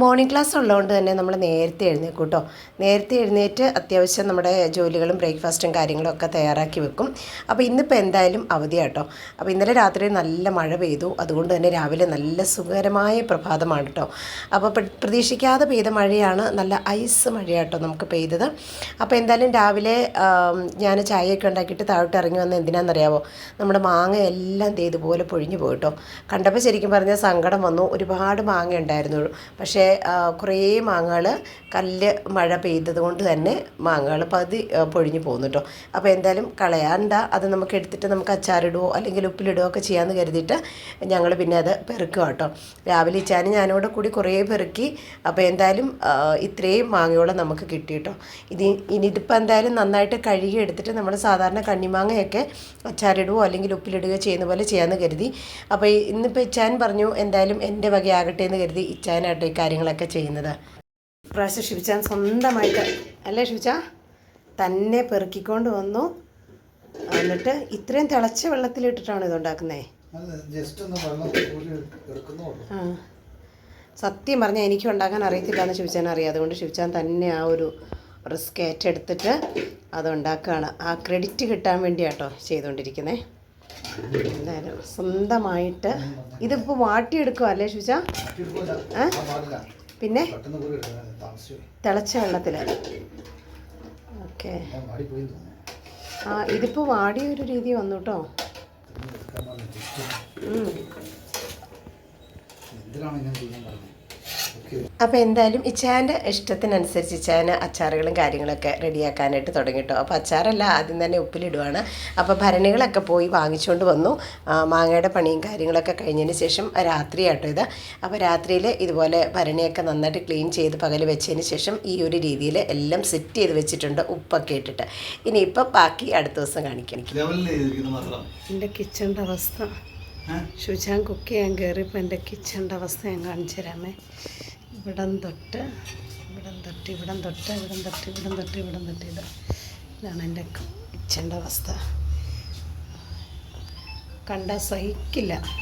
Morning class ഉള്ളതുകൊണ്ട് തന്നെ നമ്മൾ നേരത്തെ എഴുന്നേക്കും കേട്ടോ നേരത്തെ എഴുന്നേറ്റ് അത്യാവശ്യം നമ്മുടെ ജോലികളും ബ്രേക്ക്ഫാസ്റ്റും കാര്യങ്ങളും ഒക്കെ തയ്യാറാക്കി വെക്കും. അപ്പോൾ ഇന്നിപ്പോൾ എന്തായാലും അവധിയാട്ടോ. അപ്പോൾ ഇന്നലെ രാത്രി നല്ല മഴ പെയ്തു. അതുകൊണ്ട് തന്നെ രാവിലെ നല്ല സുഖകരമായ പ്രഭാതമാണ് കേട്ടോ. അപ്പോൾ പ്രതീക്ഷിക്കാതെ പെയ്ത മഴയാണ് നല്ല ഐസ് മഴയാട്ടോ നമുക്ക് പെയ്തത്. അപ്പോൾ എന്തായാലും രാവിലെ ഞാൻ ചായയൊക്കെ ഉണ്ടാക്കിയിട്ട് താഴോട്ട് ഇറങ്ങി വന്ന എന്തിനാണെന്നറിയാവോ? നമ്മുടെ മാങ്ങ എല്ലാം ഇതുപോലെ പൊഴിഞ്ഞു പോയിട്ടോ കണ്ടപ്പോൾ ശരിക്കും പറഞ്ഞാൽ സങ്കടം വന്നു. ഒരുപാട് മാങ്ങ ഉണ്ടായിരുന്നുള്ളൂ പക്ഷേ ആ, കുറേ മാങ്ങകൾ കല്ല് മഴ പെയ്തത് കൊണ്ട് തന്നെ മാങ്ങകൾ പകുതി പൊഴിഞ്ഞ് പോകുന്നു കേട്ടോ അപ്പോൾ എന്തായാലും കളയാണ്ട. അത് നമുക്ക് എടുത്തിട്ട് നമുക്ക് അച്ചാറിടുവോ അല്ലെങ്കിൽ ഉപ്പിലിടുവോ ഒക്കെ ചെയ്യാമെന്ന് കരുതിയിട്ട് ഞങ്ങൾ പിന്നെ അത് പെറുക്കുക കേട്ടോ രാവിലെ ഇച്ചാന് ഞാനോട് കൂടി കുറേ പെറുക്കി. അപ്പോൾ എന്തായാലും ഇത്രയും മാങ്ങയോളം നമുക്ക് കിട്ടി കേട്ടോ ഇത് ഇനിയിപ്പോൾ എന്തായാലും നന്നായിട്ട് കഴുകി എടുത്തിട്ട് നമ്മൾ സാധാരണ കണ്ണിമാങ്ങയൊക്കെ അച്ചാറിടുവോ അല്ലെങ്കിൽ ഉപ്പിലിടുകയോ ചെയ്യുന്ന പോലെ ചെയ്യാമെന്ന് കരുതി. അപ്പോൾ ഇന്നിപ്പോൾ ഇച്ചാൻ പറഞ്ഞു എന്തായാലും എന്റെ വകയാകട്ടെ എന്ന് കരുതി ഇച്ചാനാട്ടോ ഈ കാര്യങ്ങളൊക്കെ ചെയ്യുന്നത്. പ്രാവശ്യം ഷിബിച്ചാൻ സ്വന്തമായിട്ട് അല്ലേ ഷിബിച്ച തന്നെ പെറുക്കിക്കൊണ്ട് വന്നു. എന്നിട്ട് ഇത്രയും തിളച്ച വെള്ളത്തിലിട്ടിട്ടാണ് എടുക്കുന്നുള്ളൂ ആ. സത്യം പറഞ്ഞാൽ എനിക്ക് ഉണ്ടാക്കാൻ അറിയത്തില്ല എന്ന് ശിവച്ചാൻ അറിയാം. അതുകൊണ്ട് ശിവച്ചാൻ തന്നെ ആ ഒരു റിസ്ക് ഏറ്റെടുത്തിട്ട് അത് ഉണ്ടാക്കുകയാണ് ആ ക്രെഡിറ്റ് കിട്ടാൻ വേണ്ടിയാട്ടോ ചെയ്തുകൊണ്ടിരിക്കുന്നത് എന്തായാലും സ്വന്തമായിട്ട് ഇതിപ്പോൾ വാട്ടിയെടുക്കുക അല്ലേ പാടില്ല പിന്നെ. തിളച്ച വെള്ളത്തിൽ ഓക്കെ. ആ ഇതിപ്പോൾ വാടിയ ഒരു രീതി വന്നു കേട്ടോ. എന്തിനാണ് ഞാൻ ചെയ്യാൻ പറഞ്ഞത് അപ്പോൾ എന്തായാലും ഇച്ചാന്റെ ഇഷ്ടത്തിനനുസരിച്ച് ഇച്ചാന് അച്ചാറുകളും കാര്യങ്ങളൊക്കെ റെഡിയാക്കാനായിട്ട് തുടങ്ങിട്ടോ. അപ്പോൾ അച്ചാറല്ല ആദ്യം തന്നെ ഉപ്പിലിടുവാണ്. അപ്പോൾ ഭരണികളൊക്കെ പോയി വാങ്ങിച്ചുകൊണ്ട് വന്നു. മാങ്ങയുടെ പണിയും കാര്യങ്ങളൊക്കെ കഴിഞ്ഞതിന് ശേഷം രാത്രിയാട്ടോ ഇത്. അപ്പോൾ രാത്രിയിൽ ഇതുപോലെ ഭരണിയൊക്കെ നന്നായിട്ട് ക്ലീൻ ചെയ്ത് പകൽ വെച്ചതിന് ശേഷം ഈ ഒരു രീതിയിൽ എല്ലാം സെറ്റ് ചെയ്ത് വെച്ചിട്ടുണ്ട് ഉപ്പൊക്കെ ഇട്ടിട്ട്. ഇനിയിപ്പോൾ ബാക്കി അടുത്ത ദിവസം കാണിക്കണം ലെവലിൽ ചെയ്തിരിക്കുന്നത് മാത്രം. എന്റെ കിച്ചന്റെ അവസ്ഥ. ഷുചാൻ കുക്ക് ചെയ്യാൻ കയറിയപ്പോൾ എന്റെ കിച്ചണിന്റെ അവസ്ഥ ഞാൻ കാണിച്ചു തരാമേ. ഇവിടം തൊട്ട് ഇവിടം തൊട്ട് ഇവിടം തൊട്ട് ഇവിടം തൊട്ട് ഇവിടം തൊട്ട് ഇവിടം തൊട്ട് ഇത്. ഇതാണ് എന്റെ കിച്ചണിന്റെ അവസ്ഥ. കണ്ടാൽ സഹിക്കില്ല.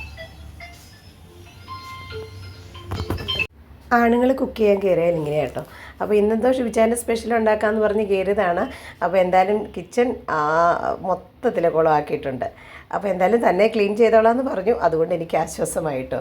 ആണുങ്ങൾ കുക്ക് ചെയ്യാൻ കയറിയാൽ ഇങ്ങനെ കേട്ടോ. അപ്പോൾ ഇന്നെന്തോ ഷിബിച്ചാന്റെ സ്പെഷ്യൽ ഉണ്ടാക്കാമെന്ന് പറഞ്ഞ് കയറിയതാണ് അപ്പോൾ എന്തായാലും കിച്ചൺ ആ മൊത്തത്തിൽ കുളമാക്കിയിട്ടുണ്ട്. അപ്പോൾ എന്തായാലും തന്നെ ക്ലീൻ ചെയ്തോളാം എന്ന് പറഞ്ഞു. അതുകൊണ്ട് എനിക്ക് ആശ്വാസമായിട്ടോ.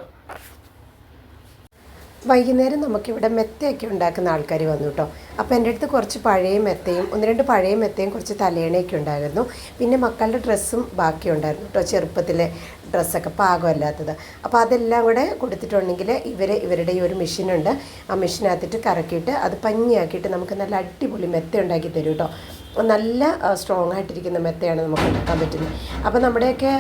വൈകുന്നേരം നമുക്കിവിടെ മെത്തയൊക്കെ ഉണ്ടാക്കുന്ന ആൾക്കാർ വന്നു കേട്ടോ. അപ്പോൾ എന്റെ അടുത്ത് കുറച്ച് പഴയ മെത്തയും ഒന്ന് രണ്ട് പഴയ മെത്തയും കുറച്ച് തലേണയൊക്കെ ഉണ്ടായിരുന്നു. പിന്നെ മക്കളുടെ ഡ്രസ്സും ബാക്കി ഉണ്ടായിരുന്നു കേട്ടോ ചെറുപ്പത്തിലെ ഡ്രസ്സൊക്കെ പാകമല്ലാത്തത്. അപ്പോൾ അതെല്ലാം കൂടെ കൊടുത്തിട്ടുണ്ടെങ്കിൽ ഇവർ ഇവരുടെ ഈ ഒരു മെഷീനുണ്ട്. ആ മെഷീനകത്തിട്ട് കറക്കിയിട്ട് അത് പഞ്ഞിയാക്കിയിട്ട് നമുക്ക് നല്ല അടിപൊളി മെത്ത ഉണ്ടാക്കി തരും കേട്ടോ. നല്ല സ്ട്രോങ് ആയിട്ടിരിക്കുന്ന മെത്തയാണ് നമുക്ക് എടുക്കാൻ പറ്റുന്നത്. അപ്പോൾ നമ്മുടെയൊക്കെ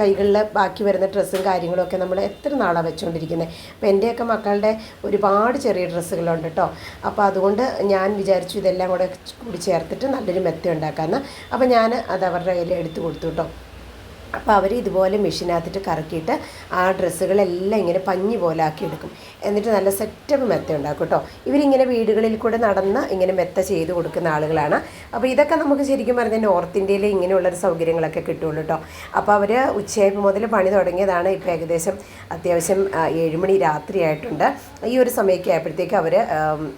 കൈകളിൽ ബാക്കി വരുന്ന ഡ്രസ്സും കാര്യങ്ങളൊക്കെ നമ്മൾ എത്ര നാളാണ് വെച്ചുകൊണ്ടിരിക്കുന്നത് അപ്പോൾ എന്റെയൊക്കെ മക്കളുടെ ഒരുപാട് ചെറിയ ഡ്രസ്സുകളുണ്ട് കേട്ടോ അപ്പോൾ അതുകൊണ്ട് ഞാൻ വിചാരിച്ചു ഇതെല്ലാം കൂടെ കൂടി ചേർത്തിട്ട് നല്ലൊരു മെത്ത ഉണ്ടാക്കാമെന്ന് അപ്പോൾ ഞാൻ അത് അവരുടെ കയ്യിൽ എടുത്തു കൊടുത്തു കേട്ടോ അപ്പോൾ അവർ ഇതുപോലെ മെഷീനകത്തിട്ട് കറക്കിയിട്ട് ആ ഡ്രസ്സുകളെല്ലാം ഇങ്ങനെ പഞ്ഞി പോലെ ആക്കി എടുക്കും. എന്നിട്ട് നല്ല സെറ്റപ്പ് മെത്ത ഉണ്ടാക്കും കേട്ടോ. ഇവരിങ്ങനെ വീടുകളിൽ കൂടെ നടന്ന് ഇങ്ങനെ മെത്ത ചെയ്ത് കൊടുക്കുന്ന ആളുകളാണ്. അപ്പോൾ ഇതൊക്കെ നമുക്ക് ശരിക്കും പറഞ്ഞാൽ നോർത്ത് ഇന്ത്യയിൽ ഇങ്ങനെയുള്ളൊരു സൗകര്യങ്ങളൊക്കെ കിട്ടുള്ളൂ കേട്ടോ. അപ്പോൾ അവർ ഉച്ചയായപ്പോൾ മുതൽ പണി തുടങ്ങിയതാണ് ഇപ്പോൾ ഏകദേശം അത്യാവശ്യം ഏഴുമണി രാത്രിയായിട്ടുണ്ട്. ഈ ഒരു സമയമൊക്കെ ആയപ്പോഴത്തേക്ക് അവർ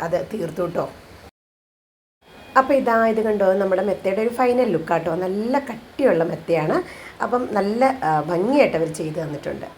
അത് തീർത്തു കേട്ടോ. അപ്പോൾ ഇതാ ഇത് കണ്ടോ നമ്മുടെ മെത്തയുടെ ഒരു ഫൈനൽ ലുക്കാട്ടോ നല്ല കട്ടിയുള്ള മെത്തയാണ്. അപ്പം നല്ല ഭംഗിയായിട്ട് അവർ ചെയ്ത് തന്നിട്ടുണ്ട്.